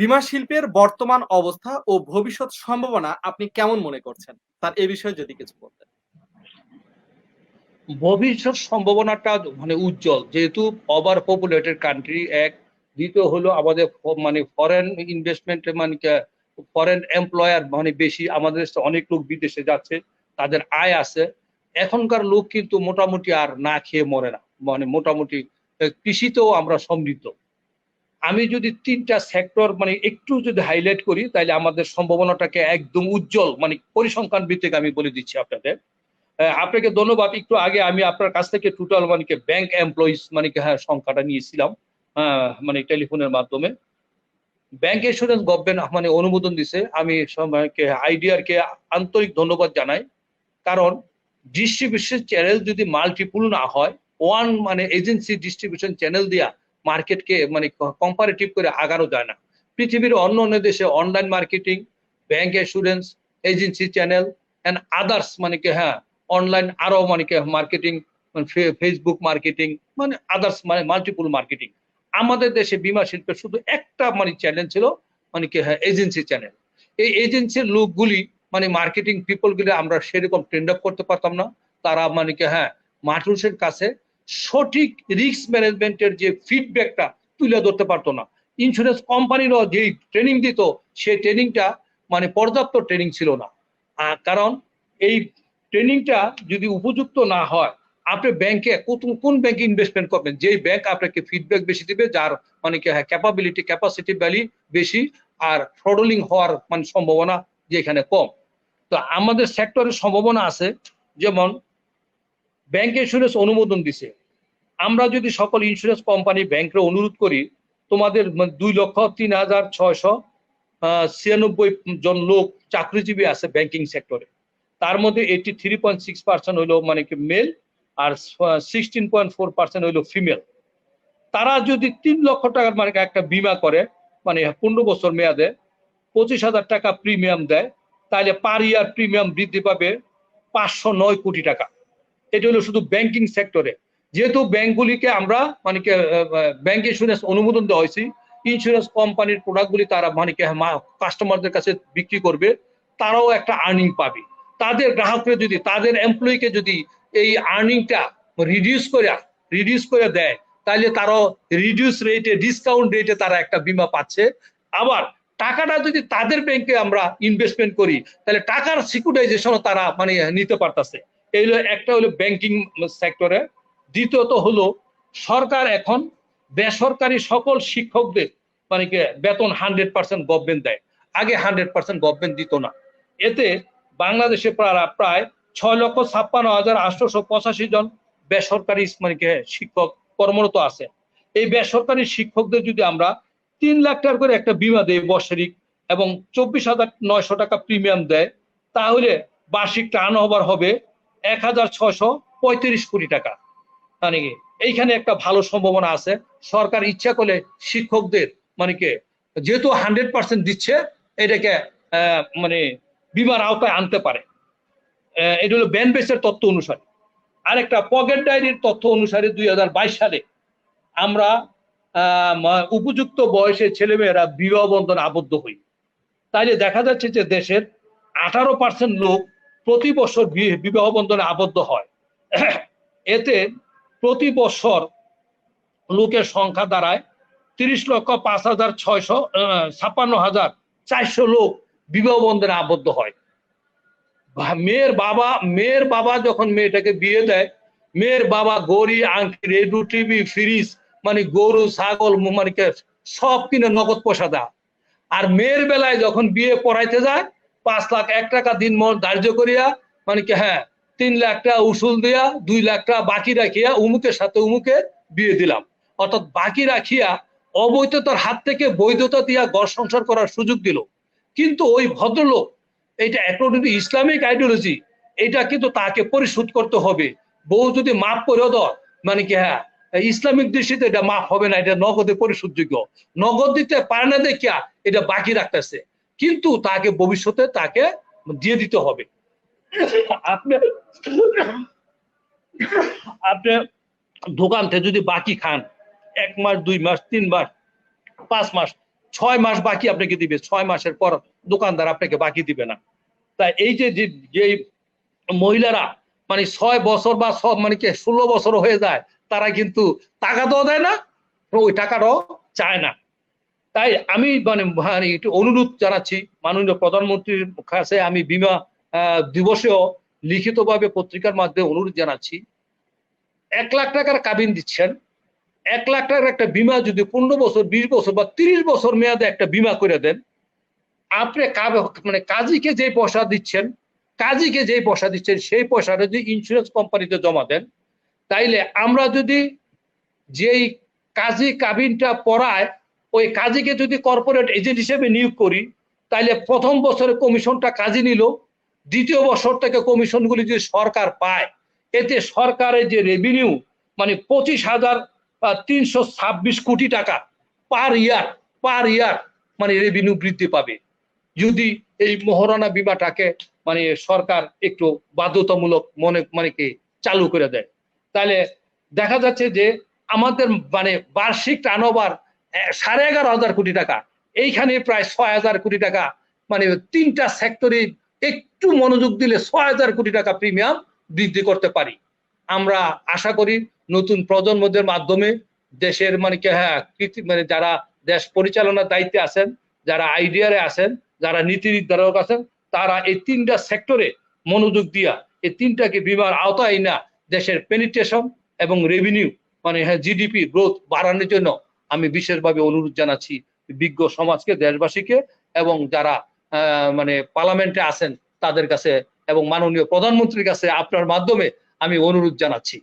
বীমা শিল্পের বর্তমান অবস্থা ও ভবিষ্যৎ সম্ভাবনা আপনি কেমন মনে করছেন? তার এ বিষয়ে যদি কিছু বলতেন। ভবিষ্যৎ সম্ভাবনাটা মানে উজ্জ্বল। যেহেতু ওভার পপুলেটেড কান্ট্রি এক। দ্বিতীয় হলো আমাদের মানে ফরেন ইনভেস্টমেন্ট মানে ফরেন এমপ্লয়ার মানে বেশি আমাদের অনেক লোক বিদেশে যাচ্ছে, তাদের আয় আছে। এখনকার লোক কিন্তু মোটামুটি আর না খেয়ে মরে না। মানে মোটামুটি কৃষিতেও আমরা সমৃদ্ধ। আমি যদি তিনটা সেক্টর মানে একটু যদি হাইলাইট করি, তাহলে আমাদের সম্ভাবনাটাকে একদম উজ্জ্বল মানে পরিসংখ্যান ভিত্তিক আমি বলে দিচ্ছি আপনাদের। আপনাকে ধন্যবাদ। একটু আগে আমি আপনার কাছ থেকে টোটাল মানে ব্যাংক এমপ্লয়িজ মানে হ্যাঁ সংখ্যাটা নিয়েছিলাম মানে টেলিফোনের মাধ্যমে। ব্যাংক ইন্স্যুরেন্স গভর্নমেন্ট মানে অনুমোদন দিছে। আমি আইডিআর কে আন্তরিক ধন্যবাদ জানাই। কারণ ডিস্ট্রিবিউশন চ্যানেল যদি মাল্টিপুল না হয় ওয়ান মানে এজেন্সি ডিস্ট্রিবিউশন চ্যানেল দিয়া মার্কেটকে মানে কম্পারেটিভ করে আগানো যায় না। পৃথিবীর অন্য অন্য দেশে online marketing bank insurance agency channel and others মানে কি হ্যাঁ অনলাইন আরও মানে কি মার্কেটিং ফেসবুক মার্কেটিং মানে আদার্স মানে মাল্টিপুল মার্কেটিং আমাদের দেশে বীমা শিল্পের শুধু একটা মানে চ্যানেল ছিল মানে কি হ্যাঁ এজেন্সি চ্যানেল এই এজেন্সির লোকগুলি মানে মার্কেটিং পিপল গুলি আমরা সেরকম ট্রেন্ড আপ করতে পারতাম না। তারা মানে কি হ্যাঁ মানুষের কাছে সঠিক রিস্ক ম্যানেজমেন্টের যে ফিডব্যাকটা তুলে ধরতে পারতো না। ইন্স্যুরেন্স কোম্পানিরও যে ট্রেনিং দিত, সেই ট্রেনিংটা মানে পর্যাপ্ত ট্রেনিং ছিল না। কারণ এই ট্রেনিংটা যদি উপযুক্ত না হয়, আপনি ব্যাংকে কোন ব্যাংকে ইনভেস্টমেন্ট করবেন? যেই ব্যাংক আপনাকে ফিডব্যাক বেশি দিবে, যার মানে কি ক্যাপাবিলিটি ক্যাপাসিটি ভ্যালি বেশি আর ফ্রডলিং হওয়ার মানে সম্ভাবনা যেখানে কম। তো আমাদের সেক্টরের সম্ভাবনা আছে, যেমন ব্যাংক ইন্স্যুরেন্স অনুমোদন দিছে। আমরা যদি সকল ইন্স্যুরেন্স কোম্পানি ব্যাংকে অনুরোধ করি, তোমাদের দুই লক্ষ তিন হাজার ছয়শো ছিয়ানব্বই জন লোক চাকরিজীবী আছে ব্যাংকিং সেক্টরে তার মধ্যে eighty three point six percent হইল মানে কি মেল আর সিক্সটিন পয়েন্ট ফোর পার্সেন্ট হইল ফিমেল তারা যদি তিন লক্ষ টাকার মানে একটা বিমা করে মানে পনেরো বছর মেয়াদে, পঁচিশ হাজার টাকা প্রিমিয়াম দেয়, তাহলে পার ইয়ার প্রিমিয়াম বৃদ্ধি পাবে পাঁচশো নয় কোটি টাকা। এটা হলো শুধু ব্যাংকিং সেক্টরে যেহেতু ব্যাংকগুলিকে আমরা মানে ব্যাংক ইন্স্যুরেন্স অনুমোদন দেওয়া হয়েছে ইন্স্যুরেন্স কোম্পানির প্রোডাক্টগুলি তারা মানে কাস্টমারদের কাছে বিক্রি করবে, তারাও একটা আর্নিং পাবে। তাদের গ্রাহকরা যদি, তাদের এমপ্লয়িকে যদি এই আর্নিংটা রিডিউস করে রিডিউস করে দেয় তাহলে তারাও রিডিউস রেটে ডিসকাউন্ট রেটে তারা একটা বিমা পাচ্ছে। আবার টাকাটা যদি তাদের ব্যাংকে আমরা ইনভেস্টমেন্ট করি তাহলে টাকার সিকিউরিটাইজেশন তারা মানে নিতে পারতেছে। এই হলো, একটা হলো ব্যাংকিং সেক্টরে দ্বিতীয়ত হলো, সরকার এখন বেসরকারি সকল শিক্ষকদের মানে বেতন হান্ড্রেড পার্সেন্ট গভর্নমেন্ট দেয়। আগে হান্ড্রেড পার্সেন্ট গভর্নমেন্ট দিত না। এতে বাংলাদেশে প্রায় ছয় লক্ষ ছাপ্পান্ন হাজার আটশোশো পঁচাশি জন বেসরকারি মানে শিক্ষক কর্মরত আছে। এই বেসরকারি শিক্ষকদের যদি আমরা তিন লাখ টাকা করে একটা বিমা দেয় বৎসরিক এবং চব্বিশ হাজার নয়শো টাকা প্রিমিয়াম দেয়, তাহলে বার্ষিক টার্ন ওভার হবে এক হাজার ছয়শো পঁয়ত্রিশ কোটি টাকা। মানে কি? এইখানে একটা ভালো সম্ভাবনা আছে। সরকার ইচ্ছা করলে শিক্ষকদের মানে কি, যেহেতু হান্ড্রেড পার্সেন্ট দিচ্ছে, এটাকে মানে বিমার আওতায় আনতে পারে। এটা হলো ব্যান বেসের তথ্য অনুসারে। আরেকটা পকেট ডায়েরির তথ্য অনুসারে দুই হাজার বাইশ সালে আমরা উপযুক্ত বয়সের ছেলেমেয়েরা বিবাহ বন্ধনে আবদ্ধ হই। তাইলে দেখা যাচ্ছে যে দেশের আঠারো পার্সেন্ট লোক প্রতি বছর বিবাহ বন্ধনে আবদ্ধ হয়। এতে প্রতি বছর লোকের সংখ্যা দাঁড়ায়। তিরিশ লক্ষ পাঁচ হাজার ছয়শো ছাপ্পান্ন হাজার চারশো লোক বিবাহ বন্ধনে আবদ্ধ হয়। মেয়ের বাবা মেয়ের বাবা যখন মেয়েটাকে বিয়ে দেয়, মেয়ের বাবা গড়ি, আংটি, রেডু, টিভি, ফ্রিজ মানে গরু, ছাগল মানে সব কিনে নগদ পয়সা দেয়। আর মেয়ের বেলায় যখন বিয়ে পড়াইতে যায়, পাঁচ লাখ এক টাকা দিন মন ধার্য করিয়া মানে কি হ্যাঁ তিন লাখ টাকা উসুল দিয়া, দুই লাখ টাকা বাকি রাখিয়া উমুকের সাথে উমুকে বিয়ে দিলাম। অর্থাৎ বাকি রাখিয়া অবৈধতার হাত থেকে বৈধতা দিয়া ঘর সংসার করার সুযোগ দিল। কিন্তু ওই ভদ্রলোক, এটা অ্যাকর্ডিং টু ইসলামিক আইডিওলজি এটা কিন্তু তাকে পরিশোধ করতে হবে। বউ যদি মাফ করে দেয় মানে কি হ্যাঁ ইসলামিক দৃষ্টিতে এটা মাফ হবে না, এটা নগদে পরিশোধযোগ্য। নগদ দিতে পারে না দেখিয়া এটা বাকি রাখতেছে। কিন্তু তাকে ভবিষ্যতে তাকে দিয়ে দিতে হবে। আপনি আপনি দোকান থেকে যদি বাকি খান, এক মাস, দুই মাস, তিন মাস, পাঁচ মাস, ছয় মাস বাকি আপনাকে দিবে। ছয় মাসের পর দোকানদার আপনাকে বাকি দিবে না। তাই এই যে যে মহিলারা মানে ছয় বছর বা সব মানে কি ষোলো বছর হয়ে যায়, তারা কিন্তু টাকা দেওয়া দেয় না, ওই টাকাটাও চায় না। তাই আমি মানে মানে একটু অনুরোধ জানাচ্ছি, মাননীয় প্রধানমন্ত্রীর কাছে আমি বিমা দিবসেও লিখিতভাবে পত্রিকার মাধ্যমে অনুরোধ জানাচ্ছি। এক লাখ টাকার কাবিন দিচ্ছেন। এক লাখ টাকার একটা বিমা যদি পনেরো বছর, বিশ বছর বা তিরিশ বছর মেয়াদে একটা বিমা করে দেন, আপনি মানে কাজীকে যে পয়সা দিচ্ছেন, কাজীকে যে পয়সা দিচ্ছেন, সেই পয়সাটা যদি ইন্স্যুরেন্স কোম্পানিতে জমা দেন, তাইলে আমরা যদি যেই কাজী কাবিনটা পড়ায়, ওই কাজীকে যদি কর্পোরেট এজেন্ট হিসেবে নিয়োগ করি, তাইলে প্রথম বছরে কমিশনটা কাজী নিল দ্বিতীয় বছর থেকে কমিশনগুলি যদি সরকার পায়, এতে সরকারের যে রেভিনিউ মানে পঁচিশ হাজার তিনশো ছাব্বিশ কোটি টাকা পার ইয়ার পার ইয়ার মানে রেভিনিউ বৃদ্ধি পাবে। যদি এই মহারণা বিমাটাকে মানে সরকার একটু বাধ্যতামূলক মনে মানে কি, চালু করে দেয়। তাহলে দেখা যাচ্ছে যে আমাদের মানে বার্ষিক টার্নওভার সাড়ে এগারো হাজার কোটি টাকা। এইখানে প্রায় ছয় হাজার কোটি টাকা মানে তিনটা সেক্টরে একটু মনোযোগ দিলে ছয় হাজার কোটি টাকা প্রিমিয়াম বৃদ্ধি করতে পারি। আমরা আশা করি নতুন প্রজন্মদের মাধ্যমে দেশের মানে কি হ্যাঁ মানে যারা দেশ পরিচালনার দায়িত্বে আছেন, যারা আইডিয়ারে আছেন, যারা নীতি নির্ধারক আছেন, তারা এই তিনটা সেক্টরে মনোযোগ দিয়া এই তিনটাকে বিমার আওতায় না দেশের পেনিট্রেশন এবং রেভিনিউ মানে হ্যাঁ জিডিপি গ্রোথ বাড়ানোর জন্য আমি বিশেষভাবে অনুরোধ জানাচ্ছি বিজ্ঞ সমাজকে, দেশবাসীকে এবং যারা মানে পার্লামেন্টে আছেন তাদের কাছে এবং মাননীয় প্রধানমন্ত্রীর কাছে আপনার মাধ্যমে আমি অনুরোধ জানাচ্ছি।